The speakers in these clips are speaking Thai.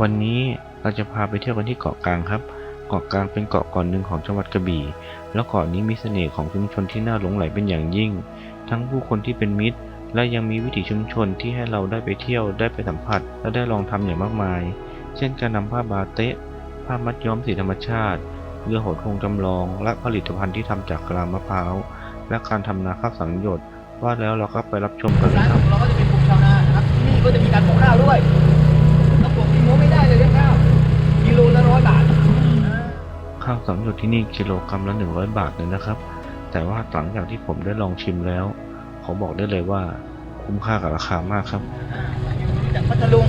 วันนี้เราจะพาไปเที่ยวกันที่เกาะกลางครับ เกาะกลางเป็นเกาะเก่อนหนึ่งของจังหวัดกระบี่ แล้วเกาะนี้มีเสน่ห์ของชุมชนที่น่าหลงใหลเป็นอย่างยิ่ง ทั้งผู้คนที่เป็นมิตร และยังมีวิถีชุมชนที่ให้เราได้ไปเที่ยว ได้ไปสัมผัส และได้ลองทำอย่างมากมาย เช่นการนำผ้าบาเตะ ผ้ามัดย้อมสีธรรมชาติ เรือโหดคงจำลอง และผลิตภัณฑ์ที่ทำจากกลามะพร้าว และการทำนาข้าวสังหยดว่าแล้วเราก็ไปรับชมกันเลยร้านคขรัอบงเราก็จะเป็นกลุ่มชาวนานะครับที่นี่ก็จะมีการปลูกข้าวด้วยต้องปลูกที่โม้ไม่ได้เลยเรื่องข้าวกิโลละร้อยบาท ข้าวสังหยดที่นี่กิโลกรัมละ 100 บาทเลยนะครับ แต่ว่าหลังจากที่ผมได้ลองชิมแล้ว ขอบอกได้เลยว่าคุ้มค่ากับราคามากครับอยู่จากพัทลุง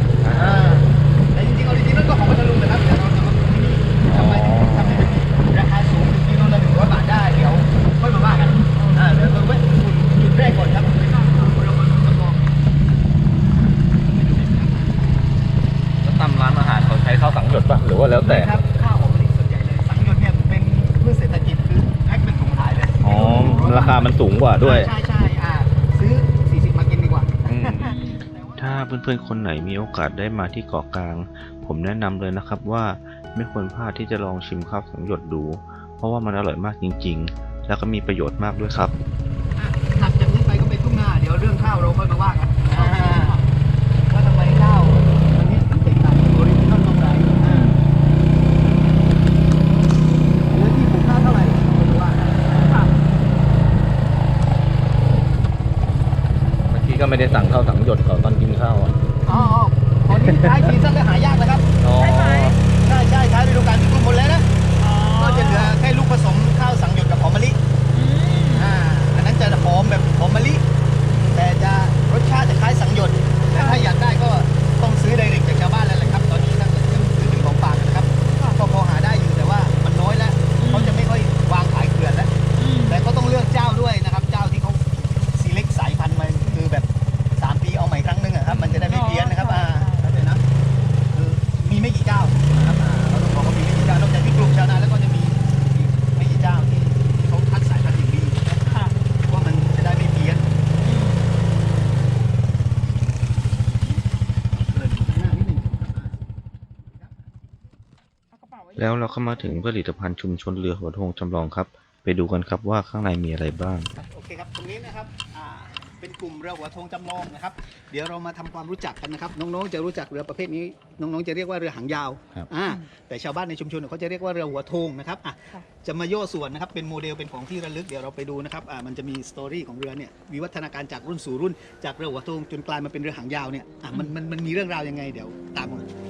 สูงกว่าด้วย ใช่ใช่อ่าซื้อ 40 มากินดีกว่าอืมถ้าเพื่อนๆคนไหนมีโอกาสได้มาที่เกาะกลาง ผมแนะนำเลยนะครับว่าไม่ควรพลาดที่จะลองชิมข้าวสังหยดดู เพราะว่ามันอร่อยมากจริงๆ แล้วก็มีประโยชน์มากด้วยครับ ถัดจากนี้ไปก็เป็นทุ่งนาเดี๋ยวเรื่องข้าวเราค่อยมาว่ากันอ่าว่าทำไมข้าวอันนี้มันแตกต่างจากออริจินอลตรงไหนอ่าเนื้อที่ปลูกข้าวเท่าไหร่ไม่รู้ว่าค่ะ เมื่อกี้ก็ ไม่ได้สั่งข้าวสังหยดก่อนตอนกินข้าวอะอ๋อตอนนี้ใช้ซีซั่นก็หายากนะครับ อ๋อ ใช่ใช่ใช้ฤดูกาลที่กลุ่มหมดแล้วนะก็จะเหลือ แล้วเราก็มาถึงผลิตภัณฑ์ชุมชนเรือหัวโทงจำลองครับ ไปดูกันครับว่าข้างในมีอะไรบ้างครับโอเคครับ ตรงนี้นะครับอ่าเป็นกลุ่มเรือหัวธงจำลองนะครับ เดี๋ยวเรามาทำความรู้จักกันนะครับ น้องๆจะรู้จักเรือประเภทนี้ น้องๆจะเรียกว่าเรือหางยาวครับ อ่าแต่ชาวบ้านในชุมชนเขาจะเรียกว่าเรือหัวธงนะครับอะจะมาย่อส่วนนะครับ เป็นโมเดลเป็นของที่ระลึก เดี๋ยวเราไปดูนะครับอ่ามันจะมีสตอรี่ของเรือเนี่ยวิวัฒนาการจากรุ่นสู่รุ่น จากเรือหัวธงจนกลายมาเป็นเรือหางยาวเนี่ยอะมันมันมันมีเรื่องราวยังไงเดี๋ยวตามมา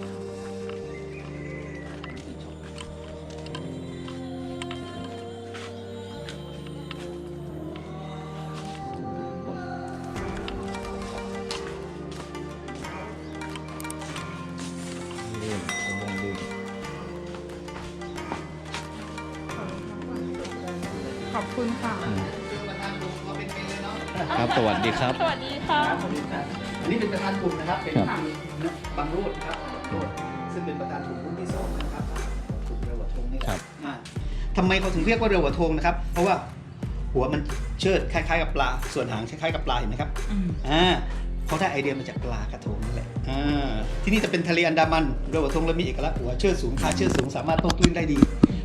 คุณค่ะ ครับสวัสดีครับ สวัสดีค่ะ อันนี้เป็นประธานกลุ่มนะครับ เป็นครับบางรูดครับโรดซึ่งเป็นประธานกลุ่มรุ่นที่สองนะครับกลุ่มเรือหัวธงนี่ครับอ่าทำไมเขาถึงเรียกว่าเรือหัวธงนะครับ เพราะว่าหัวมันเชิดคล้ายๆกับปลา ส่วนหางคล้ายๆกับปลาเห็นไหมครับอ่าเขาได้ไอเดียมาจากปลากระทงนี่แหละอ่าที่นี่จะเป็นทะเลอันดามันเรือหัวธงแล้วมีเอกลักษณ์หัวเชิดสูงขาเชิดสูงสามารถโต้คลื่นได้ดี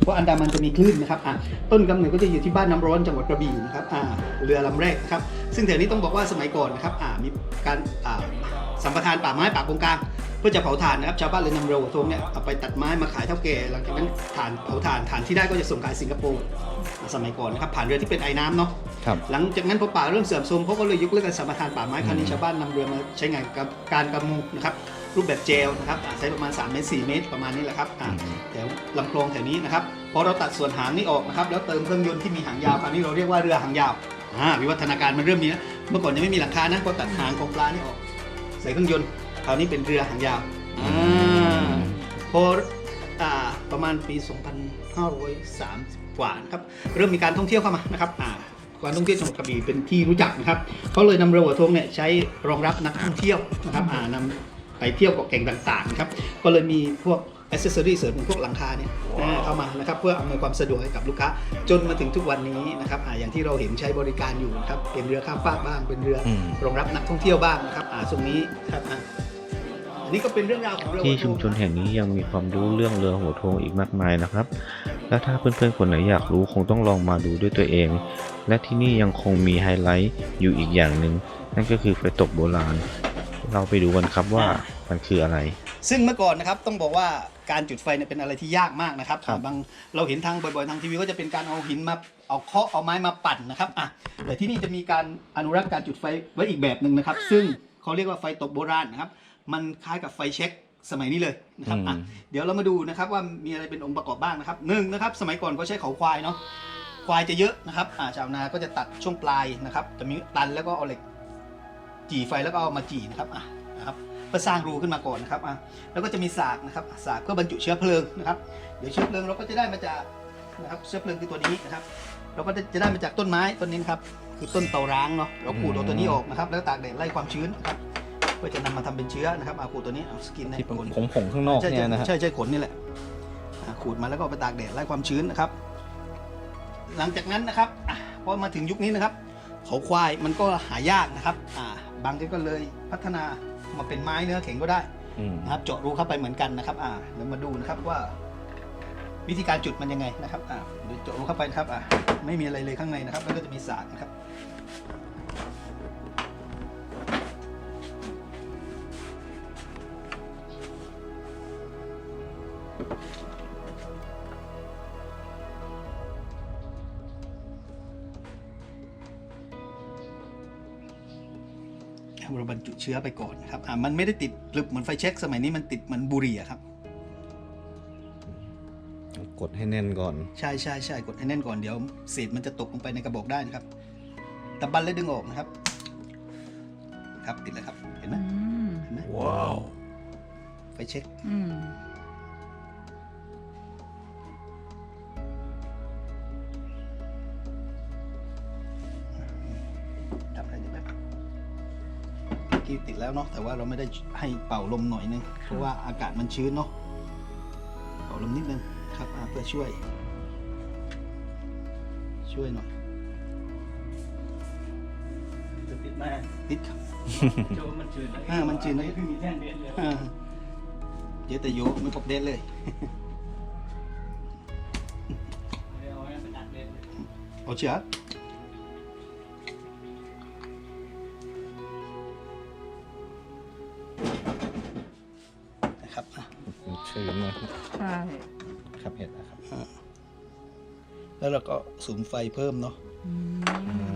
เพราะอันดามันจะมีคลื่นนะครับอ่าต้นกำเนิดก็จะอยู่ที่บ้านน้ำร้อนจังหวัดกระบี่นะครับอ่าเรือลำแรกนะครับซึ่งแถวนี้ต้องบอกว่าสมัยก่อนนะครับอ่ามีการอ่าสัมปทานป่าไม้ป่ากงกลางเพื่อจะเผาถ่านนะครับชาวบ้านเลยนำเรือหัวธงเนี่ยเอาไปตัดไม้มาขายเท่าแก่หลังจากนั้นถ่านเผาถ่านถ่านที่ได้ก็จะส่งขายสิงคโปร์สมัยก่อนนะครับผ่านเรือที่เป็นไอ้น้ำเนาะครับหลังจากนั้นพอป่าเริ่มเสื่อมโทรมเขาก็เลยยกเลิกการสัมปทานป่าไม้คราวนี้ชาวบ้านนำเรือมาใช้งานกับการกำมุงนะครับ รูปแบบเจลนะครับอ่าใช้ประมาณ3เมตร4เมตรประมาณนี้แหละครับอ่าอืมแถวลำคลองแถวนี้นะครับพอเราตัดส่วนหางนี่ออกนะครับแล้วเติมเครื่องยนต์ที่มีหางยาวคราวนี้เราเรียกว่าเรือหางยาวอ่าวิวัฒนาการมันเริ่มมีแล้วเมื่อก่อนยังไม่มีหลังคานะพอตัดหางของปลานี่ออก ใส่เครื่องยนต์คราวนี้เป็นเรือหางยาวอ่าพออ่าประมาณปี 2530 กว่านะครับเริ่มมีการท่องเที่ยวเข้ามานะครับอ่าการท่องเที่ยวจังหวัดกระบี่เป็นที่รู้จักนะครับเขาเลยนำเรือหัวทงเนี่ยใช้รองรับนักท่องเที่ยวนะครับอ่านำ ไปเที่ยวเกาะแก่งต่างๆนะครับก็เลยมีพวกอ c เซสซอรี่เสริมอย่างพวกหลังคาเนี่ยอ่าเข้ามานะครับเพื่ออำนวยความสะดวกให้กับลูกค้า จนมาถึงทุกวันนี้นะครับอ่าอย่างที่เราเห็นใช้บริการอยู่นะครับเป็นเรือข้ามฟากบ้าง เป็นเรือออืมรองรับนักท่องเที่ยวบ้างนะครับอ่าตรงนี้ครับอ่าอันนี้ก็เป็นเรื่องราวของเรือที่หัวโทชุมชนแห่งนี้ยังมีความรู้เรื่องเรือหัวโทงอีกมากมายนะครับ และถ้าเพื่อนๆคนไหนอยากรู้คงต้องลองมาดูด้วยตัวเอง และที่นี่ยังคงมีไฮไลท์อยู่อีกอย่างหนึ่งนั่นก็คือไฟตกโบราณ เราไปดูกันครับว่ามันคืออะไร ซึ่งเมื่อก่อนนะครับต้องบอกว่าการจุดไฟเนี่ยเป็นอะไรที่ยากมากนะครับครับ บางเราเห็นทางบ่อยๆทางทีวีก็จะเป็นการเอาหินมาเอาเคาะเอาไม้มาปั่นนะครับอะแต่ที่นี่จะมีการอนุรักษ์การจุดไฟไว้อีกแบบหนึ่งนะครับ ซึ่งเขาเรียกว่าไฟตกโบราณนะครับ มันคล้ายกับไฟเช็คสมัยนี้เลยนะครับอะอืม เดี๋ยวเรามาดูนะครับว่ามีอะไรเป็นองค์ประกอบบ้างนะครับหนึ่งนะครับ สมัยก่อนเขาใช้เขาควายเนาะ ควายจะเยอะนะครับอ่าชาวนาก็จะตัดช่วงปลายนะครับ จะมีตันแล้วก็เอาเหล็ก จี่ไฟแล้วก็เอามาจี่นะครับอะนะครับเพื่อสร้างรูขึ้นมาก่อนนะครับอะแล้วก็จะมีสากนะครับสากเพื่อบรรจุเชื้อเพลิงนะครับ เดี๋ยวเชื้อเพลิงเราก็จะได้มาจากนะครับเชื้อเพลิงคือตัวนี้นะครับ เราก็จะได้มาจากต้นไม้ต้นนี้นะครับคือต้นเตาร้างเนาะเราขูดเอาตัวนี้ออกนะครับ แล้วตากแดดไล่ความชื้นนะครับเพื่อจะนำมาทำเป็นเชื้อนะครับเอาขูดตัวนี้เอาสกินที่เป็นขนผงผงๆข้างนอกใช่เนี่ยนะฮะใช่ใช่ขนนี่แหละอะขูดมาแล้วก็เอาไปตากแดดไล่ความชื้นนะครับ หลังจากนั้นนะครับอะพอมาถึงยุคนี้นะครับ เขาควายมันก็หายากนะครับอ่า บางทีก็เลยพัฒนามาเป็นไม้เนื้อแข็งก็ได้อืมนะครับ เจาะรูเข้าไปเหมือนกันนะครับ อ่าเดี๋ยวมาดูนะครับว่า วิธีการจุดมันยังไงนะครับ อ่าเดี๋ยวเจาะรูเข้าไปนะครับ อ่าไม่มีอะไรเลยข้างในนะครับ แล้วก็จะมีสากนะครับ ชื้อไปก่อนนะครับอ่ามันไม่ได้ติดกลึบเหมือนไฟเช็ค สมัยนี้มันติดเหมือนบุหรี่อะครับ กดให้แน่นก่อน ใช่ใช่ใช่กดให้แน่นก่อนเดี๋ยวเศษมันจะตกลงไปในกระบอกได้นะครับตะบันแล้วดึงออกนะครับ ครับติดแล้วครับ เห็นไหมอืมเห็นไหมว้าว ไฟเช็ค อืม แล้วเนาะแต่ว่าเราไม่ได้ให้เป่าลมหน่อยนึงเพราะว่าอากาศมันชื้นเนาะเป่าลมนิดนึงครับอ่าเพื่อช่วย ช่วยหน่อยจะติดไหมติดครับโจมันจืดแล้วอ่ามันจืดนะเพิ่งมีแท่นเดียวเลยอ่าเยอะแต่โยไม่พบเดทเลยเอาไว้สกัดเด็ดเอาเชือกนะครั เราก็สูมไฟเพิ่มเนาะอืม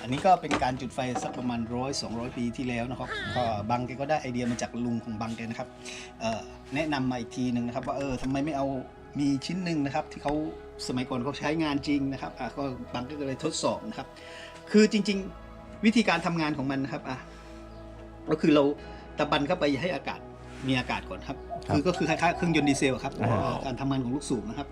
อันนี้ก็เป็นการจุดไฟสักประมาณร้อยสองร้อยปีที่แล้วนะครับก็บังแกก็ได้ไอเดียมาจากลุงของบังแกนะครับเอ่อแนะนำมาอีกทีหนึ่งนะครับ ว่าเออทำไมไม่เอามีชิ้นหนึ่งนะครับ ที่เขาสมัยก่อนเขาใช้งานจริงนะครับอะก็บังก็เลยทดสอบนะครับ คือจริง ๆ วิธีการทำงานของมันนะครับอะก็คือเราตะบันเข้าไปให้อากาศ มีอากาศก่อนครับครับคือก็คือคล้ายๆเครื่องยนต์ดีเซลอะครับอ่าเอ่อการทำงานของลูกสูบนะครับ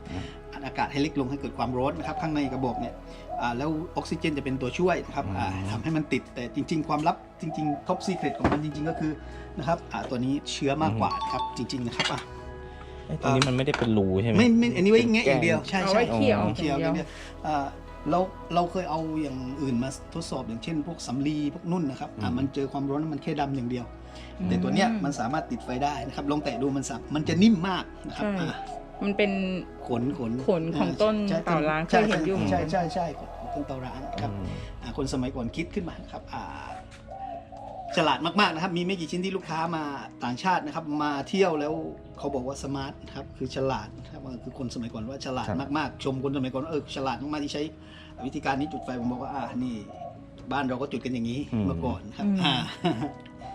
อัดอากาศให้เล็กลงให้เกิดความร้อนนะครับข้างในกระบอกเนี่ยอ่าแล้วออกซิเจนจะเป็นตัวช่วยนะครับอ่าอืมทำให้มันติดแต่จริง ๆ ความลับจริงๆท็อปซีเครตของมันจริง ๆ ก็คือนะครับอ่าตัวนี้เชื้อมากกว่านะครับจริง ๆ นะครับอะไอ้ตัวนี้มันไม่ได้เป็นรูใช่ไหมไม่ไม่อันนี้ไว้แงะอย่างเดียวใช่เอาใช่ไว้เขี่ยวเคี่ยวออย่าย่างงเดีเดียยววอ่าเราเราเคยเอาอย่างอื่นมาทดสอบอย่างเช่น พวกสำลีพวกนุ่นนะครับอ่าอืมมันเจอความร้อนมันแค่ดำอย่างเดียวอืม แต่ตัวเนี้ยมันสามารถติดไฟได้นะครับลองแตะดูมันสับมันจะนิ่มมากนะครับใช่อ่ามันเป็นขนขนขนของต้นใช่เต่าร้างใช่เคยเห็นอยู่ใช่ใช่ใช่ขนของต้นเต่าร้างครับอืมอ่าคนสมัยก่อนคิดขึ้นมาครับอ่าฉลาดมากๆนะครับ มีไม่กี่ชิ้นที่ลูกค้ามาต่างชาตินะครับ มาเที่ยวแล้วเขาบอกว่าสมาร์ทนะครับคือฉลาดนะครับเออคือคนสมัยก่อนว่าฉลาดครับมากๆ ชมคนสมัยก่อนว่าเออฉลาดมากๆที่ใช้ วิธีการนี้จุดไฟผมบอกว่าอ่านี่ บ้านเราก็จุดกันอย่างนี้เมื่อก่อนครับอ่า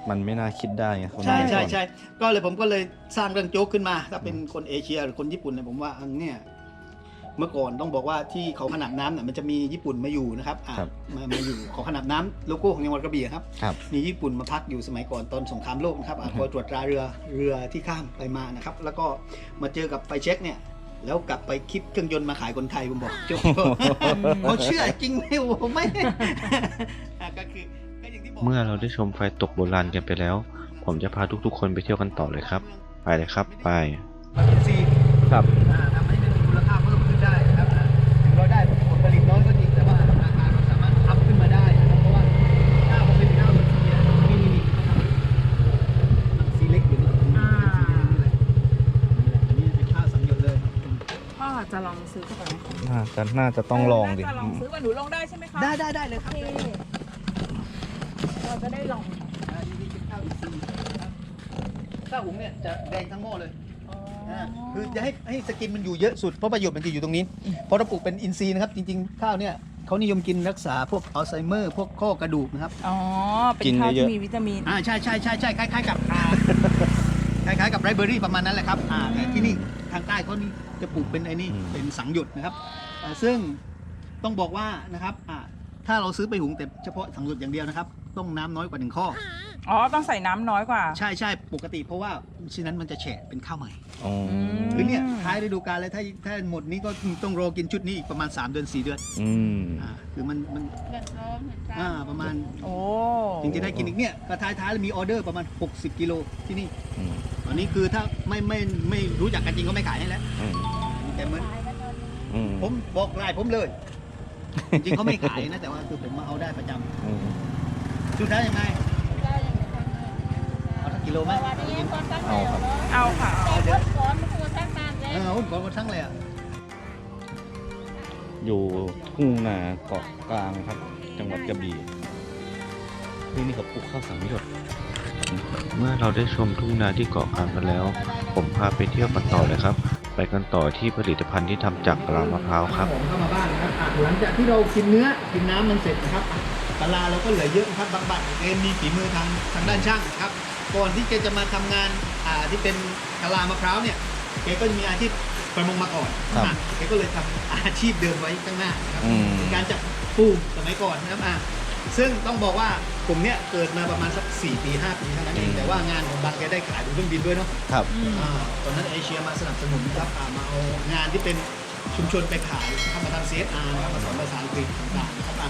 มันไม่น่าคิดได้ไงคนใช่สมัยใช่ก่อนใช่ก็เลยผมก็เลยสร้างเรื่องโจ๊กขึ้นมา ถ้าเป็นคนเอเชียหรือคนญี่ปุ่นเนี่ยผมว่าอันเนี่ยเมื่อก่อนต้องบอกว่าที่เขาขนาดน้ำเนี่ยมันจะมีญี่ปุ่นมาอยู่นะครับอะครับมามาอยู่เขาขนาดน้ำโลโก้ของจังหวัดกระบี่ครับ ครับ มีญี่ปุ่นมาพักอยู่สมัยก่อนตอนสงครามโลกนะครับอะคอยตรวจตราเรือเรือที่ข้ามไปมานะครับ แล้วก็มาเจอกับไฟเช็คเนี่ย แล้วกลับไปคิดเครื่องยนต์มาขายคนไทยผมบอกโจ๊กเขาเชื่อจริงไหมผมไม่ อะก็คือ เมื่อเราได้ชมไฟตกโบราณกันไปแล้ว ผมจะพาทุกๆ คนไปเที่ยวกันต่อเลยครับ ไปเลยครับไปครับทำให้มันมีมูลค่าเพิ่มขึ้นได้นะครับถึงเราได้ผลผลิตน้อยก็จริงแต่ว่าราคาเราสามารถทัพขึ้นมาได้นะครับเพราะว่าถ้าผมเป็นข้าวมันสีนี่นี่นี่สีเล็กอยู่นี่อันนี้เป็นข้าวสำเร็จเลยพ่อจะลองซื้อเข้าไปไหมน่าจะน่าจะต้องลองดิจะลองซื้อว่าหนูลองได้ใช่ไหมคะได้ได้ได้เลยครับ โอ เราจะได้ลองอ่านี่เป็นข้าวอินทรีย์นะครับข้าวหุงเนี่ยจะแดงทั้งหม้อเลยาคือจะให้ให้สกินมันอยู่เยอะสุดเพราะประโยชน์มันจะอยู่ตรงนี้เพราะเราปลูกเป็นอินทรีย์นะครับ จริงๆ ข้าวเนี่ยเขานิยมกินรักษาพวกอัลไซเมอร์ พวกข้อกระดูกนะครับอ๋อ เป็นกินข้าวเยอะ ที่มีวิตามิน อ่าใช่ใช่ใช่ใช่คล้ายๆกับอ่าคล้ายๆกับไรเบอรี่ประมาณนั้นแหละครับอ่าแต่ที่นี่ทางใต้เขานี่จะปลูกเป็นไอ้นี่อืมเป็นสังหยดนะครับอ่าซึ่งต้องบอกว่านะครับอ่าถ้าเราซื้อไปหุงแต่เฉพาะสังหยดอย่างเดียวนะครับ ต้องน้ำน้อยกว่าหนึ่งข้อ อ๋อ ต้องใส่น้ำน้อยกว่า ใช่ใช่ปกติเพราะว่าฉะนั้นมันจะแฉะเป็นข้าวใหม่อ๋ออมคือเนี่ยท้ายฤดูกาลเลยถ้าถ้าหมดนี้ก็ต้องรอกินชุดนี้อีกประมาณ 3 เดือน 4 เดือนอืมอ่าคือมันมันอ่าประมาณโอ้ถึงจะได้กินอีกเนี่ยก็ท้ายท้ายๆมีออเดอร์ประมาณ 60 กิโลที่นี่อืมตอนนี้คือถ้าไม่ไม่ไม่รู้จักกันจริงก็ไม่ขายให้แล้วอืมแต่เหมือน อืมผมบอกรายผมเลย จริงเขาไม่ขายนะ แต่ว่าคือผมมาเอาได้ประจอืมำชุดได้ยังไงเอาทั้งกิโลไหมเอาครับเอาค่ะเอาเดี๋ยวเออผมบอกว่าทั้งเลยอะอยู่ทุ่งนาเกาะกลางครับ จังหวัดกระบี่ที่นี่เขาปลูกข้าวสังหยดเมื่อเราได้ชมทุ่งนาที่เกาะกลางกันแล้ว ผมพาไปเที่ยวกันต่อเลยครับ ไปกันต่อที่ผลิตภัณฑ์ที่ทำจากกะลามะพร้าวครับผมเข้ามาบ้านนะครับอะหลังจากที่เรากินเนื้อกินน้ำมันเสร็จนะครับอะ ปลาร้าเราก็เหลือเยอะนะครับบางบัตรเองมีฝีมือทางทางด้านช่างนะครับ ก่อนที่แกจะมาทำงานอ่าที่เป็นกะลามะพร้าวเนี่ยแกก็มีอาชีพประมงมาก่อนครับอะแกก็เลยทำอาชีพเดิมไว้ข้างหน้านะครับอืมการจับปูสมัยก่อนนะครับอะซึ่งต้องบอกว่ากลุ่มเนี้ยเกิดมาประมาณสัก4ปี5ปีเท่านั้นเองแต่ว่างานของบางแกได้ขายบนเครื่องบินด้วยเนาะ ครับ อ่าตอนนั้นเอเชียมาสนับสนุนนะครับอ่ามาเอางานที่เป็นชุมชนไปขายทำมาทำ CSR นะครับมาสอนภาษาอังกฤษต่างๆนะครับอะอ่า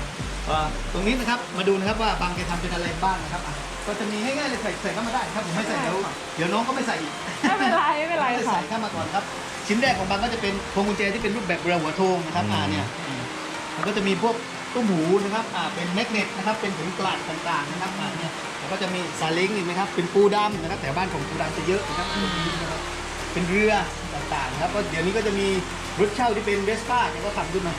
ตรงนี้นะครับมาดูนะครับว่าบางแกทำเป็นอะไรบ้างนะครับอะก็จะมีง่ายๆเลยใส่ใส่เข้ามาได้ครับผมไม่ใส่เดี๋ยวเดี๋ยวน้องก็ไม่ใส่อีกไม่เป็นไรไม่เป็นไรค่ะ ใส่เข้ามาก่อนครับ ชิ้นแรกของบางก็จะเป็นพวงกุญแจที่เป็นรูปแบบเรือหัวโทงนะครับอ่าเนี่ยอืมแล้วก็จะมีพวกตุ้มหูนะครับอ่าเป็นแมกเนตนะครับเป็นถุงกลัดต่างๆนะครับอ่าเนี่ยแล้วก็จะมีซาเล้งอีกนะครับเป็นปูดำนะครับแถวบ้านของปูดำจะเยอะนะครับนะครับเป็นเรือต่างๆนะครับก็เดี๋ยวนี้ก็จะมีรถเช่าที่เป็นเวสป้าเนี่ยก็ทำขึ้นมา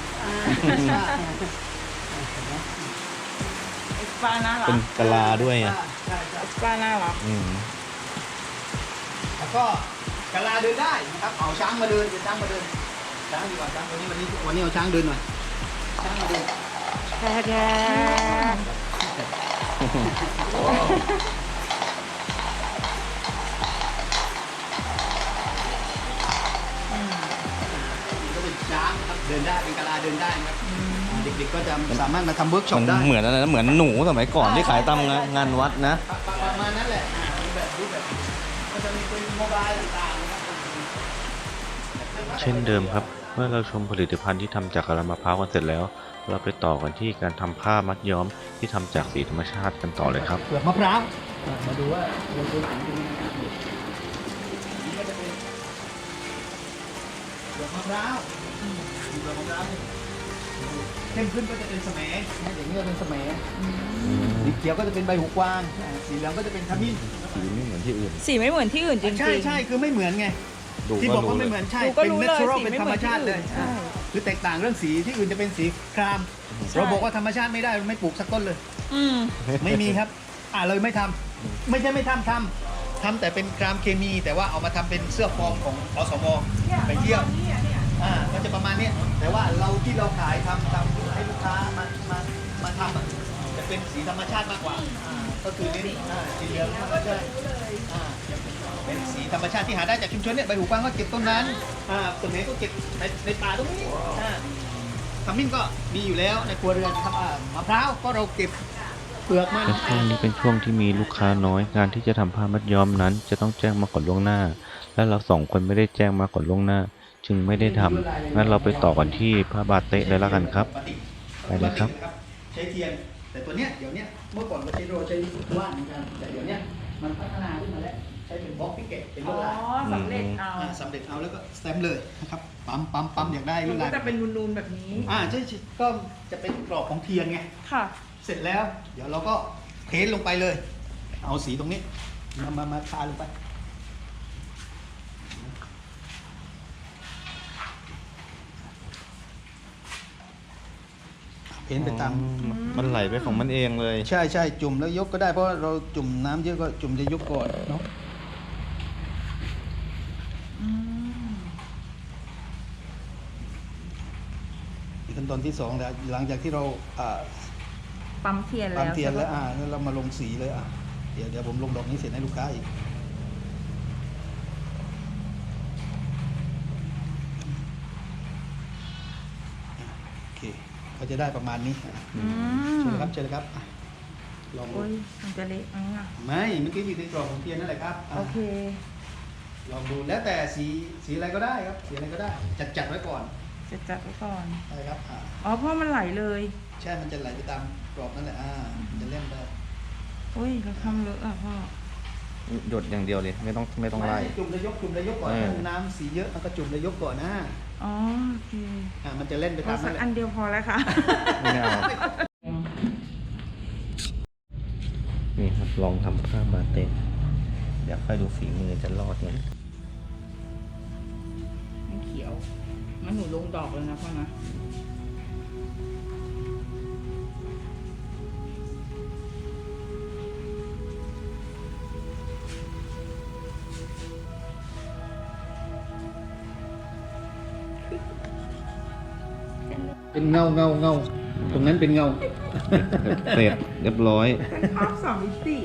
เอ็กซ์ป้าน่ารัเป็กนกะลาด้วยอะใช่ใช่เอ็กซ์ป้าน่ารักอืมแล้วก็กะลาเดินได้นะครับเอาช้างมาเดินเดี๋ยวช้างมาเดินช้างดีกว่าช้างวันนี้วันนี้วันนี้เอาช้างเดินหน่อยช้างมาเดินแท้แท้นี่ก็เป็นช้างนะครับเดินได้เป็นกะลาเดินได้นะครับ เด็กๆก็จะสามารถมาทำเวิร์กช็อมัปนได้เหมือนอะไรนะเหมือนหนูสมัยก่อนที่ขายตามงานงานวัดนะ ประมาณนั้นแหละอ่ารูปแบบรูปแบบก็จะมีเป็นโมบายต่างๆนะครับ เช่นเดิมครับ เมื่อเราชมผลิตภัณฑ์ที่ทำจากกะลามะพร้าวกันเสร็จแล้ว เราไปต่อกันที่การทำผ้ามัดย้อมที่ทำจากสีธรรมชาติกันต่อเลยครับ เปลือกมะพร้าวอะมาดูว่าเปลือกมะพร้าวเป็นยังไงครับนี่ก็จะเป็นเปลือกมะพร้าวอืมเปลือกมะพร้าวเนี่ย เข้มขึ้นก็จะเป็นสมนะอย่างนี้ก็เป็นสมสีเขียวก็จะเป็นใบหูกวางอ่าสีเหลืองก็จะเป็นขมิ้นสีไม่เหมือนที่อื่น สีไม่เหมือนที่อื่นจริงๆ ใช่ใช่คือไม่เหมือนไง ดูที่ก็บอกรู้ว่าเลไม่ยเหมือนใช่ดูก็เป็น รู้เนเลยเชอรัลสีเป็นไม่ธรเหรมืมอนที่ชาติเลอื่ยนอ่าใช่คือแตกต่างเรื่องสีที่อื่นจะเป็นสีครามเราบอกว่าธรรมชาติไม่ได้ไม่ปลูกสักต้นเลย อืม ไม่มีครับ อ่าเลยไม่ทำไม่ใช่ไม่ทำทำทำแต่เป็นครามเคมี แต่ว่าเอามาทำเป็นเสื้อฟอร์มของอสมไปเที่ยว อ่าก็จะประมาณเนี้ยแต่ว่าเราที่เราขายทำทำให้ลูกค้ามามามาทำอะจะเป็นสีธรรมชาติมากกว่าอ่าก็คือเน้นอ่าสีเหลืองธรรมชาติอ่าเป็นสีธรรมชาติที่หาได้จากชุมชนเนี่ยใบหูกวางก็เก็บต้นนั้นอ่าต้นไหนก็เก็บในในป่าตรงนี้อ่าขมิ้นก็มีอยู่แล้วในครัวเรือนครับอ่ามะพร้าวก็เราเก็บเปลือกมัน และช่วงนี้เป็นช่วงที่มีลูกค้าน้อย งานที่จะทำผ้ามัดย้อมนั้น จะต้องแจ้งมาก่อนล่วงหน้า และเราสองคนไม่ได้แจ้งมาก่อนล่วงหน้า จึงไม่ได้ทำงั้นเราไปต่อกันที่ผ้าบาเตะเลยละกันครับ ไปเลยครับ ใช้เทียน แต่ตัวเนี้ยเดี๋ยวเนี้ยเมื่อก่อนก็ใช้โรใช้ว่านเหมือนกันแต่เดี๋ยวเนี้ยมันพัฒนาขึ้นมาแล้วใช้เป็นบล็อกพิกเกตเป็นลอ๋วอดลายสำเร็จเอาอ่าสำเร็จเอาแล้วก็สแตมป์เลยนะครับปั๊มปั๊มปั๊มอยากได้ลมัวนดลาก็ยจะเป็นนูนๆแบบนี้อ่าใช่ใช่ก็จะเป็นกรอบของเทียนไง ค่ะ เสร็จแล้ว เดี๋ยวเราก็เทสลงไปเลย เอาสีตรงนี้ มามามาทาลงไป เพ้นไปตาม อ๋อมันไหลไปของมันเองเลย ใช่ใช่จุ่มแล้วยกก็ได้เพราะเราจุ่มน้ำเยอะก็จุ่มจะยกก่อนเนาะอืมอีกขั้นตอนที่สองแล้วหลังจากที่เราอ่าปั๊มเทียนแล้วปั๊มเทียนแล้วใช่ปะอ่าแล้วเรามาลงสีเลยอะเดี๋ยวเดี๋ยวผมลงดอกนี้เสร็จให้ลูกค้าอีกโอเค ก็จะได้ประมาณนี้อะอืมเชิญเลยครับเชิญเลยครับอะลองดูโอ้ยมันจะเละไหมอะไม่เมื่อกี้อยู่ในกรอบของเทียนนั่นแหละครับอะโอเค ลองดูแล้วแต่สีสีอะไรก็ได้ครับ สีอะไรก็ได้ จัดจัดไว้ก่อนจะจัดไว้ก่อนใช่ครับอ่าอ๋อเพราะมันไหลเลย ใช่มันจะไหลไปตามกรอบนั่นแหละอ่ามันจะเล่นได้โอ้ยเราทำเลอะอะพ่อ หยดอย่างเดียวเลย ไม่ต้องไม่ต้องไล่ม่จุ่มระยกจุ่มระยกก่อนเออ ถ้าน้ำสีเยอะมันก็จุ่มระยกก่อนนะ อ๋อโอเคอ่ามันจะเล่นไปพอตามสันั่กนแหละอันเดียวพอแล้วค่ะ ไม่เอานี่ครับลองทำผ้ามาเต็มเดี๋ยวค่อยดูฝีมือจะรอดไหมมันเขียว มันหนูลงดอกเลยนะพ่อนะ เป็นเงาเงาเงาตรงนั้นเป็นเงา เสร็จเรียบร้อย เป็นภาพสองมิติ